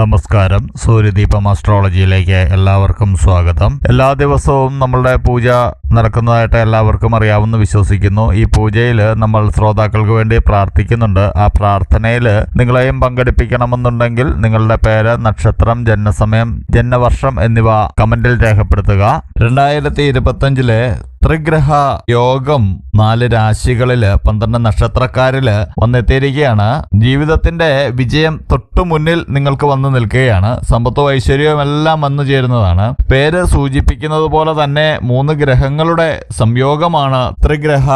നമസ്കാരം. സൂര്യദീപം അസ്ട്രോളജിയിലേക്ക് എല്ലാവർക്കും സ്വാഗതം. എല്ലാ ദിവസവും നമ്മളുടെ പൂജ നടക്കുന്നതായിട്ട് എല്ലാവർക്കും അറിയാവുന്ന വിശ്വസിക്കുന്നു. ഈ പൂജയിൽ നമ്മൾ ശ്രോതാക്കൾക്ക് വേണ്ടി പ്രാർത്ഥിക്കുന്നുണ്ട്. ആ പ്രാർത്ഥനയിൽ നിങ്ങളെയും പങ്കെടുപ്പിക്കണമെന്നുണ്ടെങ്കിൽ നിങ്ങളുടെ പേര് നക്ഷത്രം ജന്മസമയം ജന്മവർഷം എന്നിവ കമന്റിൽ രേഖപ്പെടുത്തുക. രണ്ടായിരത്തി ഇരുപത്തഞ്ചിലെ ത്രിഗ്രഹ യോഗം നാല് രാശികളിൽ പന്ത്രണ്ട് നക്ഷത്രക്കാരിൽ വന്നെത്തിയിരിക്കുകയാണ്. ജീവിതത്തിന്റെ വിജയം തൊട്ടു മുന്നിൽ നിങ്ങൾക്ക് വന്നു നിൽക്കുകയാണ്. സമ്പത്തും ഐശ്വര്യവും എല്ലാം വന്നു ചേരുന്നതാണ്. പേര് സൂചിപ്പിക്കുന്നത് പോലെ തന്നെ മൂന്ന് ഗ്രഹങ്ങളുടെ സംയോഗമാണ് ത്രിഗ്രഹ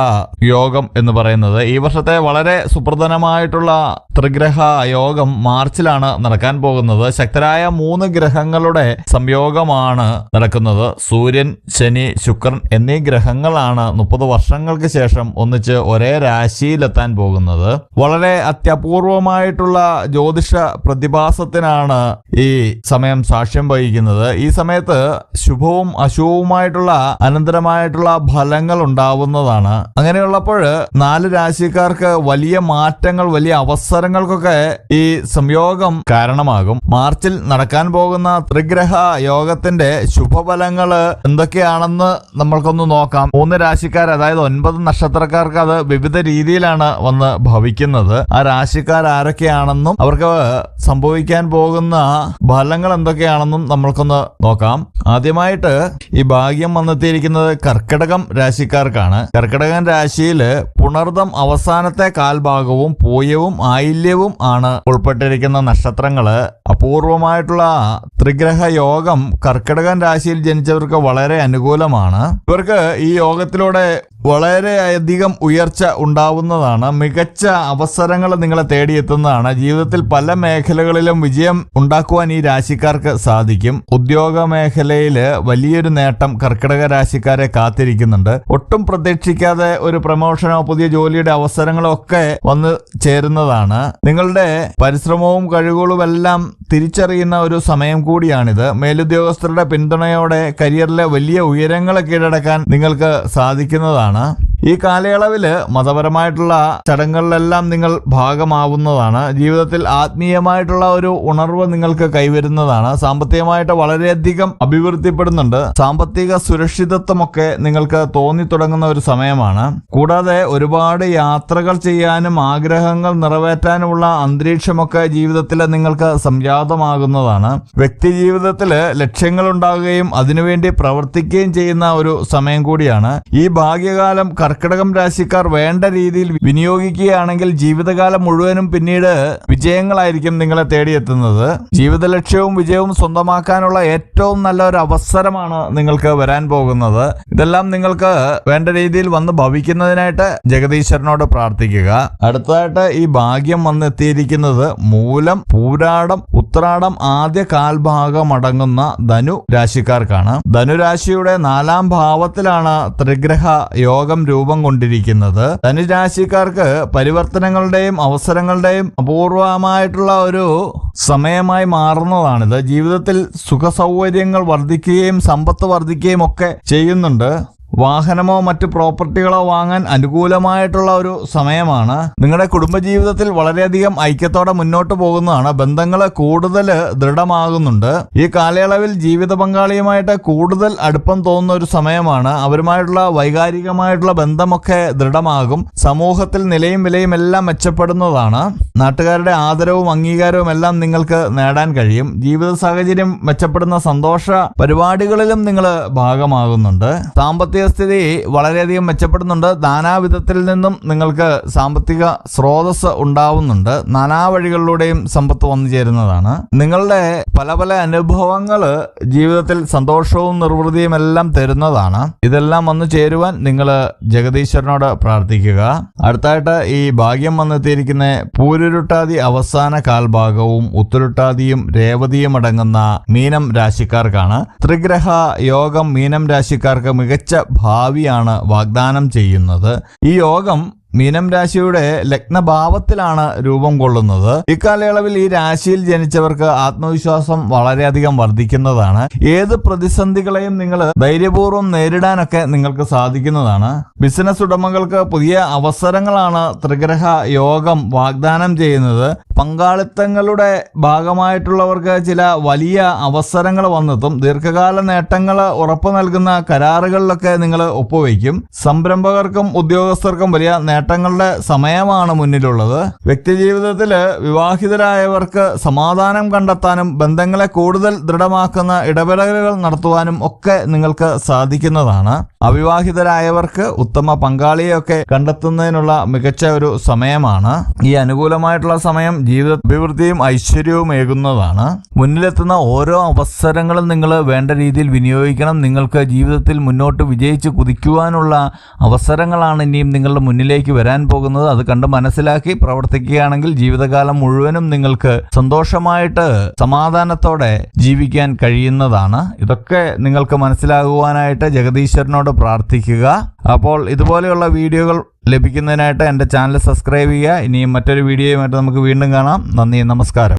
യോഗം എന്ന് പറയുന്നത്. ഈ വർഷത്തെ വളരെ സുപ്രധാനമായിട്ടുള്ള ത്രിഗ്രഹ യോഗം മാർച്ചിലാണ് നടക്കാൻ പോകുന്നത്. ശക്തരായ മൂന്ന് ഗ്രഹങ്ങളുടെ സംയോഗമാണ് നടക്കുന്നത്. സൂര്യൻ ശനി ശുക്രൻ എന്നീ ഗ്രഹങ്ങളാണ് മുപ്പത് വർഷങ്ങൾക്ക് ശേഷം ഒന്നിച്ച് ഒരേ രാശിയിലെത്താൻ പോകുന്നത്. വളരെ അത്യപൂർവമായിട്ടുള്ള ജ്യോതിഷ പ്രതിഭാസത്തിനാണ് ഈ സമയം സാക്ഷ്യം വഹിക്കുന്നത്. ഈ സമയത്ത് ശുഭവും അശുഭവുമായിട്ടുള്ള അനന്തരമായിട്ടുള്ള ഫലങ്ങൾ ഉണ്ടാവുന്നതാണ്. അങ്ങനെയുള്ളപ്പോൾ നാല് രാശിക്കാർക്ക് വലിയ മാറ്റങ്ങൾ വലിയ അവസരങ്ങൾക്കൊക്കെ ഈ സംയോഗം കാരണമാകും. മാർച്ചിൽ നടക്കാൻ പോകുന്ന ത്രിഗ്രഹ യോഗത്തിന്റെ ശുഭഫലങ്ങൾ എന്തൊക്കെയാണെന്ന് നമ്മൾക്കൊന്ന് നോക്കാം. മൂന്ന് രാശിക്കാർ അതായത് ഒൻപത് നക്ഷത്രക്കാർക്ക് അത് വിവിധ രീതിയിലാണ് വന്ന് ഭവിക്കുന്നത്. ആ രാശിക്കാർ ആരൊക്കെയാണെന്നും അവർക്ക് സംഭവിക്കാൻ പോകുന്ന ഫലങ്ങൾ എന്തൊക്കെയാണെന്നും നമ്മൾക്കൊന്ന് നോക്കാം. ആദ്യമായിട്ട് ഈ ഭാഗ്യം വന്നെത്തിയിരിക്കുന്നത് കർക്കിടകം രാശിക്കാർക്കാണ്. കർക്കിടകൻ രാശിയിൽ പുണർദം അവസാനത്തെ കാൽഭാഗവും പൂയവും ആയില്യവും ആണ് ഉൾപ്പെട്ടിരിക്കുന്ന നക്ഷത്രങ്ങൾ. അപൂർവമായിട്ടുള്ള ത്രിഗ്രഹ യോഗം കർക്കിടകൻ രാശിയിൽ ജനിച്ചവർക്ക് വളരെ അനുകൂലമാണ്. ഇവർക്ക് ഈ യോഗത്തിലൂടെ വളരെയധികം ഉയർച്ച ഉണ്ടാവുന്നതാണ്. മികച്ച അവസരങ്ങൾ നിങ്ങളെ തേടിയെത്തുന്നതാണ്. ജീവിതത്തിൽ പല മേഖലകളിലും വിജയം ഉണ്ടാക്കുവാൻ ഈ രാശിക്കാർക്ക് സാധിക്കും. ഉദ്യോഗ മേഖലയിൽ വലിയൊരു നേട്ടം കർക്കിടക രാശിക്കാരെ കാത്തിരിക്കുന്നുണ്ട്. ഒട്ടും പ്രതീക്ഷിക്കാതെ ഒരു പ്രമോഷനോ പുതിയ ജോലിയുടെ അവസരങ്ങളോ ഒക്കെ വന്ന് ചേരുന്നതാണ്. നിങ്ങളുടെ പരിശ്രമവും കഴിവുകളും എല്ലാം തിരിച്ചറിയുന്ന ഒരു സമയം കൂടിയാണിത്. മേലുദ്യോഗസ്ഥരുടെ പിന്തുണയോടെ കരിയറിലെ വലിയ ഉയരങ്ങൾ കീഴടക്കാൻ നിങ്ങൾക്ക് സാധിക്കുന്നതാണ്. ஆனால் ഈ കാലയളവിൽ മതപരമായിട്ടുള്ള ചടങ്ങുകളിലെല്ലാം നിങ്ങൾ ഭാഗമാവുന്നതാണ്. ജീവിതത്തിൽ ആത്മീയമായിട്ടുള്ള ഒരു ഉണർവ് നിങ്ങൾക്ക് കൈവരുന്നതാണ്. സാമ്പത്തികമായിട്ട് വളരെയധികം അഭിവൃദ്ധിപ്പെടുന്നുണ്ട്. സാമ്പത്തിക സുരക്ഷിതത്വമൊക്കെ നിങ്ങൾക്ക് തോന്നി തുടങ്ങുന്ന ഒരു സമയമാണ്. കൂടാതെ ഒരുപാട് യാത്രകൾ ചെയ്യാനും ആഗ്രഹങ്ങൾ നിറവേറ്റാനുമുള്ള അന്തരീക്ഷമൊക്കെ ജീവിതത്തിൽ നിങ്ങൾക്ക് സംജാതമാകുന്നതാണ്. വ്യക്തി ജീവിതത്തിൽ ലക്ഷ്യങ്ങൾ ഉണ്ടാകുകയും അതിനുവേണ്ടി പ്രവർത്തിക്കുകയും ചെയ്യുന്ന ഒരു സമയം കൂടിയാണ്. ഈ ഭാഗ്യകാലം കർക്കിടകം രാശിക്കാർ വേണ്ട രീതിയിൽ വിനിയോഗിക്കുകയാണെങ്കിൽ ജീവിതകാലം മുഴുവനും പിന്നീട് വിജയങ്ങളായിരിക്കും നിങ്ങളെ തേടിയെത്തുന്നത്. ജീവിത ലക്ഷ്യവും വിജയവും സ്വന്തമാക്കാനുള്ള ഏറ്റവും നല്ല ഒരു അവസരമാണ് നിങ്ങൾക്ക് വരാൻ പോകുന്നത്. ഇതെല്ലാം നിങ്ങൾക്ക് വേണ്ട രീതിയിൽ വന്ന് ഭവിക്കുന്നതിനായിട്ട് ജഗദീശ്വരനോട് പ്രാർത്ഥിക്കുക. അടുത്തതായിട്ട് ഈ ഭാഗ്യം വന്നെത്തിയിരിക്കുന്നത് മൂലം പൂരാടം ഉത്രാടം ആദ്യ കാൽഭാഗം അടങ്ങുന്ന ധനു രാശിക്കാർക്കാണ്. ധനുരാശിയുടെ നാലാം ഭാവത്തിലാണ് ത്രിഗ്രഹ യോഗം രൂപം കൊണ്ടിരിക്കുന്നത്. ധനുരാശിക്കാർക്ക് പരിവർത്തനങ്ങളുടെയും അവസരങ്ങളുടെയും അപൂർവമായിട്ടുള്ള ഒരു സമയമായി മാറുന്നതാണിത്. ജീവിതത്തിൽ സുഖസൗകര്യങ്ങൾ വർദ്ധിക്കുകയും സമ്പത്ത് വർദ്ധിക്കുകയും ഒക്കെ ചെയ്യുന്നുണ്ട്. വാഹനമോ മറ്റു പ്രോപ്പർട്ടികളോ വാങ്ങാൻ അനുകൂലമായിട്ടുള്ള ഒരു സമയമാണ്. നിങ്ങളുടെ കുടുംബജീവിതത്തിൽ വളരെയധികം ഐക്യത്തോടെ മുന്നോട്ട് പോകുന്നതാണ്. ബന്ധങ്ങൾ കൂടുതൽ ദൃഢമാകുന്നുണ്ട്. ഈ കാലയളവിൽ ജീവിത പങ്കാളിയുമായിട്ട് കൂടുതൽ അടുപ്പം തോന്നുന്ന ഒരു സമയമാണ്. അവരുമായിട്ടുള്ള വൈകാരികമായിട്ടുള്ള ബന്ധമൊക്കെ ദൃഢമാകും. സമൂഹത്തിൽ നിലയും വിലയും എല്ലാം മെച്ചപ്പെടുന്നതാണ്. നാട്ടുകാരുടെ ആദരവും അംഗീകാരവും എല്ലാം നിങ്ങൾക്ക് നേടാൻ കഴിയും. ജീവിത സാഹചര്യം മെച്ചപ്പെടുന്ന സന്തോഷ പരിപാടികളിലും നിങ്ങൾ ഭാഗമാകുന്നുണ്ട്. സാമ്പത്തിക സ്ഥിതി വളരെയധികം മെച്ചപ്പെടുന്നുണ്ട്. നാനാവിധത്തിൽ നിന്നും നിങ്ങൾക്ക് സാമ്പത്തിക സ്രോതസ് ഉണ്ടാവുന്നുണ്ട്. നാനാ വഴികളിലൂടെയും സമ്പത്ത് വന്നു ചേരുന്നതാണ്. നിങ്ങളുടെ പല പല അനുഭവങ്ങൾ ജീവിതത്തിൽ സന്തോഷവും നിർവൃതിയും എല്ലാം തരുന്നതാണ്. ഇതെല്ലാം വന്നു ചേരുവാൻ നിങ്ങൾ ജഗദീശ്വരനോട് പ്രാർത്ഥിക്കുക. അടുത്തായിട്ട് ഈ ഭാഗ്യം വന്നെത്തിയിരിക്കുന്ന പൂരുരുട്ടാതി അവസാന കാൽഭാഗവും ഉത്തരുട്ടാതിയും രേവതിയും അടങ്ങുന്ന മീനം രാശിക്കാർക്കാണ്. ത്രിഗ്രഹ യോഗം മീനം രാശിക്കാർക്ക് മികച്ച ഭാവിയാണ് വാഗ്ദാനം ചെയ്യുന്നത്. ഈ യോഗം മീനം രാശിയുടെ ലഗ്നഭാവത്തിലാണ് രൂപം കൊള്ളുന്നത്. ഇക്കാലയളവിൽ ഈ രാശിയിൽ ജനിച്ചവർക്ക് ആത്മവിശ്വാസം വളരെയധികം വർദ്ധിക്കുന്നതാണ്. ഏത് പ്രതിസന്ധികളെയും നിങ്ങൾ ധൈര്യപൂർവം നേരിടാനൊക്കെ നിങ്ങൾക്ക് സാധിക്കുന്നതാണ്. ബിസിനസ് ഉടമകൾക്ക് പുതിയ അവസരങ്ങളാണ് ത്രിഗ്രഹ യോഗം വാഗ്ദാനം ചെയ്യുന്നത്. പങ്കാളിത്തങ്ങളുടെ ഭാഗമായിട്ടുള്ളവർക്ക് ചില വലിയ അവസരങ്ങൾ വന്നെത്തും. ദീർഘകാല നേട്ടങ്ങൾ ഉറപ്പു നൽകുന്ന കരാറുകളിലൊക്കെ നിങ്ങൾ ഒപ്പുവയ്ക്കും. സംരംഭകർക്കും ഉദ്യോഗസ്ഥർക്കും വലിയ നേട്ടങ്ങളുടെ സമയമാണ് മുന്നിലുള്ളത്. വ്യക്തിജീവിതത്തിൽ വിവാഹിതരായവർക്ക് സമാധാനം കണ്ടെത്താനും ബന്ധങ്ങളെ കൂടുതൽ ദൃഢമാക്കുന്ന ഇടപെടലുകൾ നടത്തുവാനും ഒക്കെ നിങ്ങൾക്ക് സാധിക്കുന്നതാണ്. അവിവാഹിതരായവർക്ക് ഉത്തമ പങ്കാളിയൊക്കെ കണ്ടെത്തുന്നതിനുള്ള മികച്ച ഒരു സമയമാണ്. ഈ അനുകൂലമായിട്ടുള്ള സമയം ജീവിത അഭിവൃദ്ധിയും ഐശ്വര്യവും ഏകുന്നതാണ്. മുന്നിലെത്തുന്ന ഓരോ അവസരങ്ങളും നിങ്ങൾ വേണ്ട രീതിയിൽ വിനിയോഗിക്കണം. നിങ്ങൾക്ക് ജീവിതത്തിൽ മുന്നോട്ട് വിജയിച്ച് കുതിക്കുവാനുള്ള അവസരങ്ങളാണ് ഇനിയും നിങ്ങളുടെ മുന്നിലേക്ക് വരാൻ പോകുന്നത്. അത് കണ്ട് മനസ്സിലാക്കി പ്രവർത്തിക്കുകയാണെങ്കിൽ ജീവിതകാലം മുഴുവനും നിങ്ങൾക്ക് സന്തോഷമായിട്ട് സമാധാനത്തോടെ ജീവിക്കാൻ കഴിയുന്നതാണ്. ഇതൊക്കെ നിങ്ങൾക്ക് മനസ്സിലാകുവാനായിട്ട് ജഗദീശ്വരനോട് പ്രാർത്ഥിക്കുക. അപ്പോൾ ഇതുപോലെയുള്ള വീഡിയോകൾ ലഭിക്കുന്നതിനായിട്ട് എന്റെ ചാനൽ സബ്സ്ക്രൈബ് ചെയ്യുക. ഇനിയും മറ്റൊരു വീഡിയോയുമായിട്ട് നമുക്ക് വീണ്ടും കാണാം. നന്ദി നമസ്കാരം.